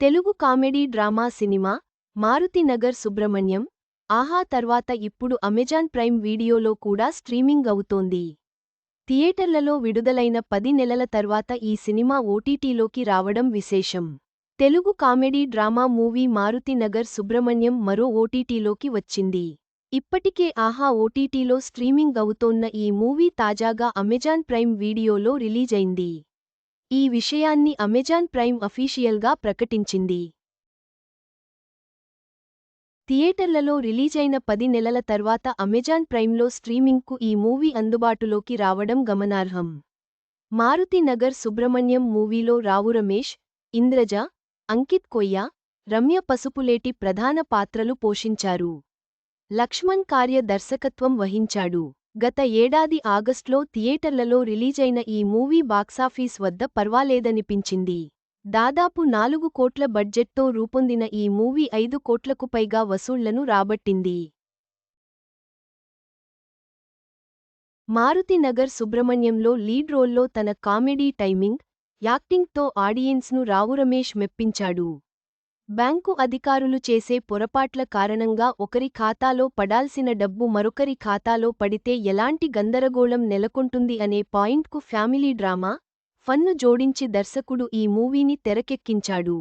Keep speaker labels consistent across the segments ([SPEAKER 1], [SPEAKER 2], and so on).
[SPEAKER 1] Telugu comedy drama cinema Marutinagar Subrahmanyam Aha తర్వాత ఇప్పుడు Amazon prime వీడియోలో కూడా స్ట్రీమింగ్ అవుతోంది. థియేటర్లలో విడుదలైన పది నెలల తర్వాత ఈ సినిమా ఓటీటీలోకి రావడం విశేషం. Telugu comedy drama movie Marutinagar Subrahmanyam మరో ఓటీటీలోకి వచ్చింది. ఇప్పటికే ఆహా ఓటీటీలో స్ట్రీమింగ్ అవుతోన్న ఈ మూవీ తాజాగా అమెజాన్ ప్రైమ్ వీడియోలో రిలీజైంది. ఈ విషయాన్ని అమెజాన్ ప్రైమ్ అఫీషియల్గా ప్రకటించింది. థియేటర్లలో రిలీజైన పది నెలల తర్వాత అమెజాన్ ప్రైమ్లో స్ట్రీమింగ్కు ఈ మూవీ అందుబాటులోకి రావడం గమనార్హం. మారుతి నగర్ సుబ్రహ్మణ్యం మూవీలో రావు రమేష్ ఇంద్రజ అంకిత్ కొయ్య రమ్య పసుపులేటి ప్రధాన పాత్రలు పోషించారు. లక్ష్మణ్ కార్య దర్శకత్వం వహించాడు. గత ఏడాది ఆగస్ట్లో థియేటర్లలో రిలీజైన ఈ మూవీ బాక్సాఫీస్ వద్ద పర్వాలేదనిపించింది. దాదాపు నాలుగు కోట్ల బడ్జెట్తో రూపొందిన ఈ మూవీ ఐదు కోట్లకు పైగా వసూళ్ళను రాబట్టింది. మారుతి నగర్ సుబ్రహ్మణ్యంలో లీడ్ రోల్లో తన కామెడీ టైమింగ్ యాక్టింగ్తో ఆడియన్స్ను రావు రమేష్ మెప్పించాడు. బ్యాంకు అధికారులు చేసే పొరపాట్ల కారణంగా ఒకరి ఖాతాలో పడాల్సిన డబ్బు మరొకరి ఖాతాలో పడితే ఎలాంటి గందరగోళం నెలకొంటుంది అనే పాయింట్కు ఫ్యామిలీ డ్రామా? ఫన్ను జోడించి దర్శకుడు ఈ మూవీని తెరకెక్కించాడు.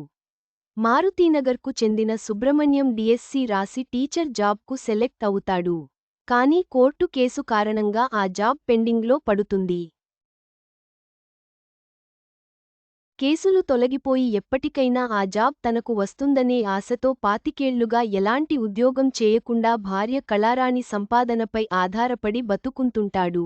[SPEAKER 1] మారుతీనగర్కు చెందిన సుబ్రహ్మణ్యం డిఎస్సి రాసి టీచర్ జాబ్కు సెలెక్ట్ అవుతాడు. కానీ కోర్టు కేసు కారణంగా ఆ జాబ్ పెండింగ్లో పడుతుంది. కేసులు తొలగిపోయి ఎప్పటికైనా ఆ జాబ్ తనకు వస్తుందనే ఆశతో పాతికేళ్ళుగా ఎలాంటి ఉద్యోగం చేయకుండా భార్య కళారాణి సంపాదనపై ఆధారపడి బతుకుంటుంటాడు.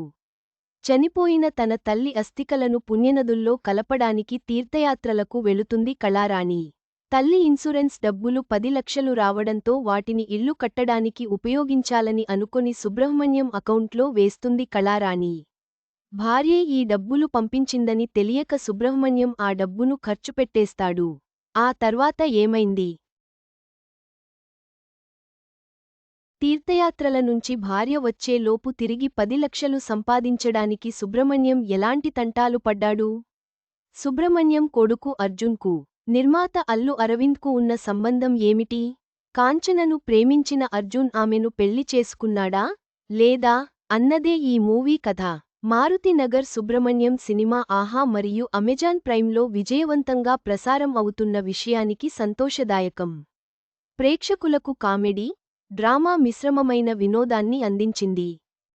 [SPEAKER 1] చనిపోయిన తన తల్లి అస్థికలను పుణ్యనదుల్లో కలపడానికి తీర్థయాత్రలకు వెళుతుంది కళారాణి. తల్లి ఇన్సూరెన్స్ డబ్బులు పది లక్షలు రావడంతో వాటిని ఇల్లు కట్టడానికి ఉపయోగించాలని అనుకొని సుబ్రహ్మణ్యం అకౌంట్లో వేస్తుంది కళారాణి. భార్యే ఈ డబ్బులు పంపించిందని తెలియక సుబ్రహ్మణ్యం ఆ డబ్బును ఖర్చుపెట్టేస్తాడు ఆ తర్వాత ఏమైంది? తీర్థయాత్రల నుంచి భార్య వచ్చేలోపు తిరిగి పది లక్షలు సంపాదించడానికి సుబ్రహ్మణ్యం ఎలాంటి తంటాలు పడ్డాడు? సుబ్రహ్మణ్యం కొడుకు అర్జున్కు నిర్మాత అల్లు అరవింద్కు ఉన్న సంబంధం ఏమిటి? కాంచనను ప్రేమించిన అర్జున్ ఆమెను పెళ్ళి చేసుకున్నాడా? లేదా? అన్నదే ఈ మూవీ కథ. మారుతి నగర్ సుబ్రహ్మణ్యం సినిమా ఆహా మరియు అమెజాన్ ప్రైమ్లో విజయవంతంగా ప్రసారం అవుతున్న విషయానికి సంతోషదాయకం. ప్రేక్షకులకు కామెడీ డ్రామా మిశ్రమమైన వినోదాన్ని అందించింది.